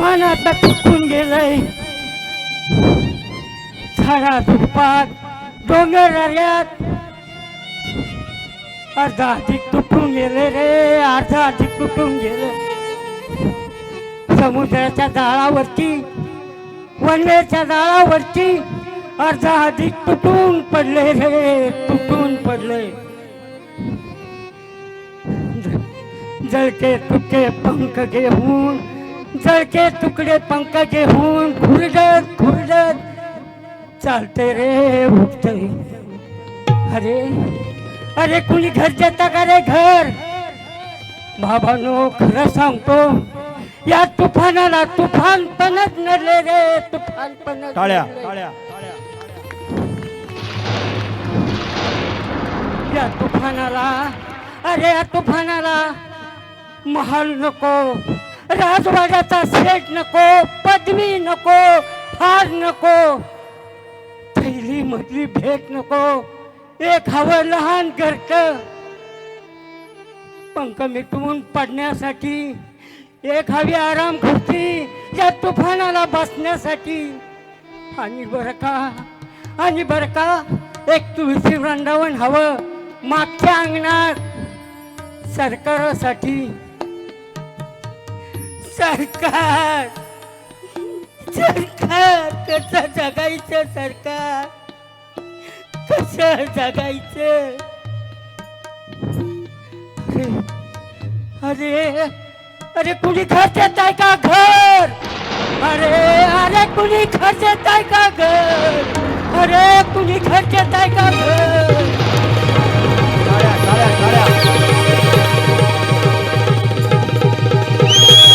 तुफान आता तुटून गेलंय. झाडा झुडपात डोंगर दऱ्यात अर्धा अधिक तुटून गेले रे अर्धा अधिक तुटून गेले. समुद्राच्या जाळावरती वनवेच्या जाळावरती अर्धा अधिक तुटून पडले रे तुटून पडले. जळके तुके पंख घेऊन जळके तुकडे पंख घेऊन खुरडत खुरडत चालते रे उठते अरे अरे कुणी घर देता का रे घर? बाबानो खरं सांगतो या तुफानाला तुफान पणच नडले रे तुफान टाळ्या. नडले. टाळ्या. या तुफानाला अरे या तुफानाला महाल नको. राजवाड्याचा सेट नको पदवी नको हार नको थैली मधली भेट नको एक हवं लहान घरट पंख मिटवून पडण्यासाठी एक हवी आराम खुर्ची या तुफानाला बसण्यासाठी. आणि बरं का आणि बरं का एक तुळशी वृंदावन हवं मागच्या अंगणात सरकारासाठी. सरकार. सरकार कसं जगायचं सरकार? कसं जगायचं? अरे अरे कुणी घर आहे का घर? अरे अरे कुणी घर आहे का घर? अरे कुणी घर आहे का घर?